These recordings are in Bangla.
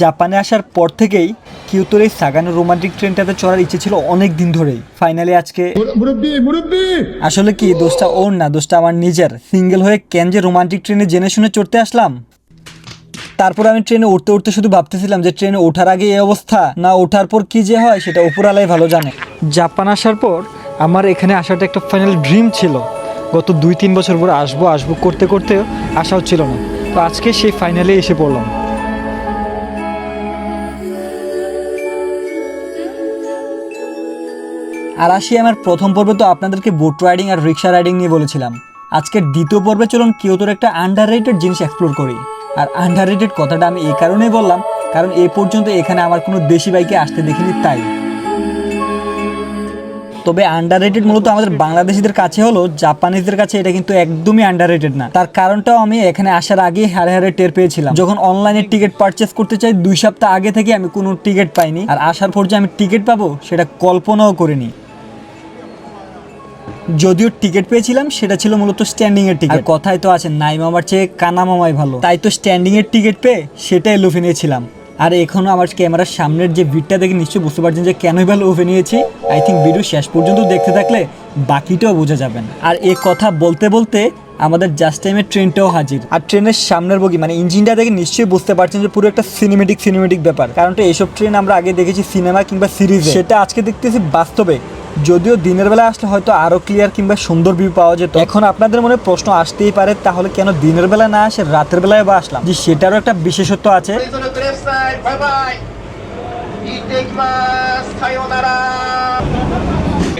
জাপানে আসার পর থেকেই কিউতোর এই সাগানো রোমান্টিক ট্রেনটাতে চড়ার ইচ্ছে ছিল অনেক দিন ধরেই। ফাইনালি আজকে আসলে কি দোষটা ওর না? দোষটা আমার নিজের। সিঙ্গেল হয়ে কেন যে রোমান্টিক ট্রেনে জেনে শুনে চড়তে আসলাম? তারপর আমি ট্রেনে উঠতে উঠতে শুধু ভাবতেছিলাম যে ট্রেনে ওঠার আগে এই অবস্থা না ওঠার পর কি যে হয় সেটা উপরালাই ভালো জানে। জাপান আসার পর আমার এখানে আসাটা একটা ফাইনাল ড্রিম ছিল। গত দুই তিন বছর পর আসব আসব করতে করতে আসাও ছিল না। তো আজকে সেই ফাইনালে এসে পড়লাম। আর আসি আমার প্রথম পর্বে তো আপনাদেরকে বোট রাইডিং আর রিক্সা রাইডিং নিয়ে বলেছিলাম। আজকের দ্বিতীয় পর্বে চলুন কেউ তোর একটা আন্ডার রেটেড জিনিস এক্সপ্লোর করি। আর আন্ডার রেটেড কথাটা আমি এই কারণেই বললাম, কারণ এ পর্যন্ত এখানে আমার কোনো দেশি বাইকে আসতে দেখিনি তাই। তবে আন্ডার রেটেড মূলত আমাদের বাংলাদেশিদের কাছে হলো, জাপানিজদের কাছে এটা কিন্তু একদমই আন্ডার রেটেড না। তার কারণটাও আমি এখানে আসার আগেই হারে হারে টের পেয়েছিলাম। যখন অনলাইনে টিকিট পারচেস করতে চাই, দুই সপ্তাহ আগে থেকে আমি কোনো টিকিট পাইনি। আর আসার পর যে আমি টিকিট পাবো, সেটা কল্পনাও করিনি। যদিও টিকিট পেয়েছিলাম সেটা ছিল মূলত স্ট্যান্ডিং এর টিকিট। কথাই তো আছে নাই মামার চেয়ে কানা মামাই ভালো। তাই তো স্ট্যান্ডিং এর টিকিট পেয়ে সেটাই লুফে নিয়েছিলাম। আর এখনও আমার ক্যামেরার সামনের যে ভিড়টা দেখে নিশ্চয়ই বুঝতে পারছেন যে কেনই বা লুফে নিয়েছি। আই থিঙ্ক ভিডিও শেষ পর্যন্ত দেখতে থাকলে বাকিটাও বোঝা যাবেন আর এ কথা বলতে বলতে আমাদের জাস্ট টাইমের ট্রেনটাও হাজির। আর ট্রেনের সামনের বগি মানে ইঞ্জিনটা দেখে নিশ্চয়ই বুঝতে পারছেন যে পুরো একটা সিনেমেটিক সিনেমেটিক ব্যাপার। কারণটা এইসব ট্রেন আমরা আগে দেখেছি সিনেমা কিংবা সিরিজ সেটা আজকে দেখতেছি বাস্তবে। যদিও দিনের বেলা আসলে হয়তো আরও ক্লিয়ার কিংবা সুন্দর ভিউ পাওয়া যেত। এখন আপনাদের মনে প্রশ্ন আসতেই পারে তাহলে কেন দিনের বেলা না আসে রাতের বেলায় বা আসলাম? যে সেটারও একটা বিশেষত্ব আছে।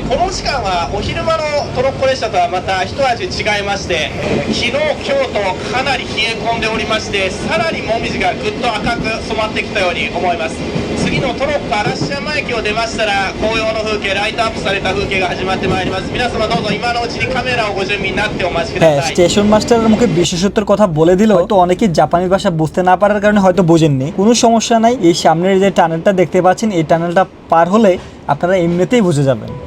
この時間はお昼間のトロッコ列車とはまた一味違いまして昨日今日とかなり冷え込んでおりましてさらにもみじがぐっと赤く染まってきたように思います次のトロッコ嵐山駅を出ましたら紅葉の風景ライトアップされた風景が始まってまいります皆様どうぞ今のうちにカメラをご準備になってお待ちくだ হ্যাঁ さい স্টেশন মাস্টারের মুখে বিশেষত্বের কথা বলে দিল হয়তো অনেকে জাপানি ভাষা বুঝতে না পারার কারণে হয়তো বোঝেননি কোনো সমস্যা নাই এই সামনের যে টানেলটা দেখতে পাচ্ছেন এই টানেলটা পার হলে আপনারা এমনিতেই বুঝে যাবেন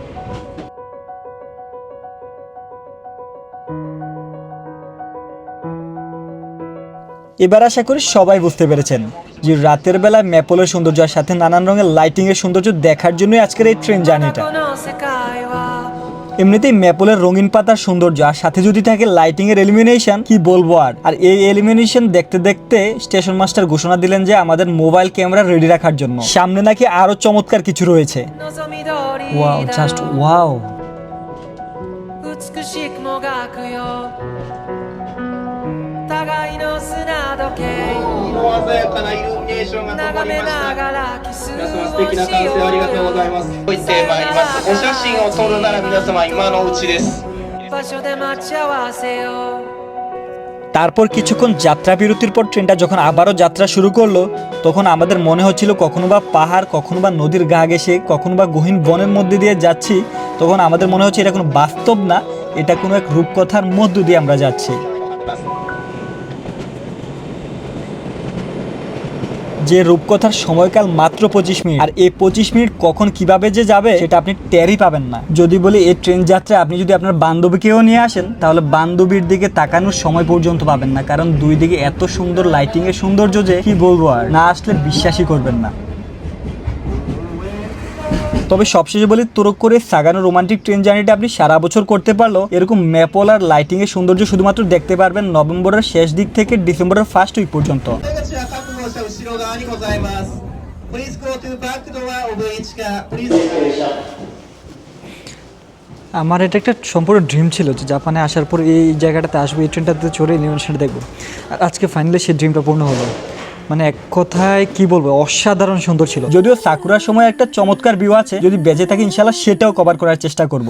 এবার আশা করি সবাই বুঝতে পেরেছেন যে রাতের বেলা ম্যাপলের সৌন্দর্যের সাথে নানান রঙের লাইটিংয়ের সৌন্দর্য দেখার জন্যই আজকের এই ট্রেন জার্নিটা এমনিতেই ম্যাপলের রঙিন পাতার সৌন্দর্য আর সাথে যদি থাকে লাইটিং এর এলিমিনেশন কি বলব আর? আর এই এলিমিনেশন দেখতে দেখতে স্টেশন মাস্টার ঘোষণা দিলেন যে আমাদের মোবাইল ক্যামেরা রেডি রাখার জন্য। সামনে নাকি আরও চমৎকার কিছু রয়েছে। ওয়াও জাস্ট ওয়াও いの砂時計色鮮やかなイルミネーションが灯眺めりましたながらキス皆様素を敵なし歓よ声ありがとうございます行ってまいりますお写真を撮るなら皆様今のうちです 場所で待ち合わせよう তারপর কিছুক্ষণ যাত্রা বিরতির পর ট্রেনটা যখন আবারও যাত্রা শুরু করলো তখন আমাদের মনে হচ্ছিল কখনো বা পাহাড় কখনো বা নদীর গা ঘেসে কখনো বা গহীন বনের মধ্যে দিয়ে যাচ্ছি তখন আমাদের মনে হচ্ছে এটা কোনো বাস্তব না এটা কোনো এক রূপকথার মধ্য দিয়ে আমরা যাচ্ছি যে রূপকথার সময়কাল মাত্র পঁচিশ মিনিট। আর এই পঁচিশ মিনিট কখন কীভাবে যে যাবে, সেটা আপনি টেরই পাবেন না। যদি বলি এই ট্রেন যাত্রায় আপনি যদি আপনার বান্ধবীকেও নিয়ে আসেন, তাহলে বান্ধবীর দিকে তাকানোর সময় পর্যন্ত পাবেন না। কারণ দুই দিকে এত সুন্দর লাইটিং এর সৌন্দর্য যে কি বলব আর? না আসলে বিশ্বাসই করবেন না। তবে সবশেষে বলি তোরক করে সাগানো রোমান্টিক ট্রেন জার্নিটা আপনি সারা বছর করতে পারল এরকম ম্যাপল আর লাইটিং এর সৌন্দর্য শুধুমাত্র দেখতে পারবেন নভেম্বরের শেষ দিক থেকে ডিসেম্বরের ফার্স্ট উইক পর্যন্ত। 出口は各号車後ろ側にございます Please go to back door of each car Please আমার এটা একটা সম্পূর্ণ ড্রিম ছিল যে জাপানে আসার পর এই জায়গাটাতে আসবো এই ট্রেনটাতে চড়ে এলিমিনেশনটা দেখবো আর আজকে ফাইনালি সেই ড্রিমটা পূর্ণ হলো মানে এক কথায় কি বলবো অসাধারণ সুন্দর ছিল যদিও সাকুরার সময় একটা চমৎকার ভিউ আছে যদি বেঁচে থাকি ইনশাল্লাহ সেটাও কভার করার চেষ্টা করব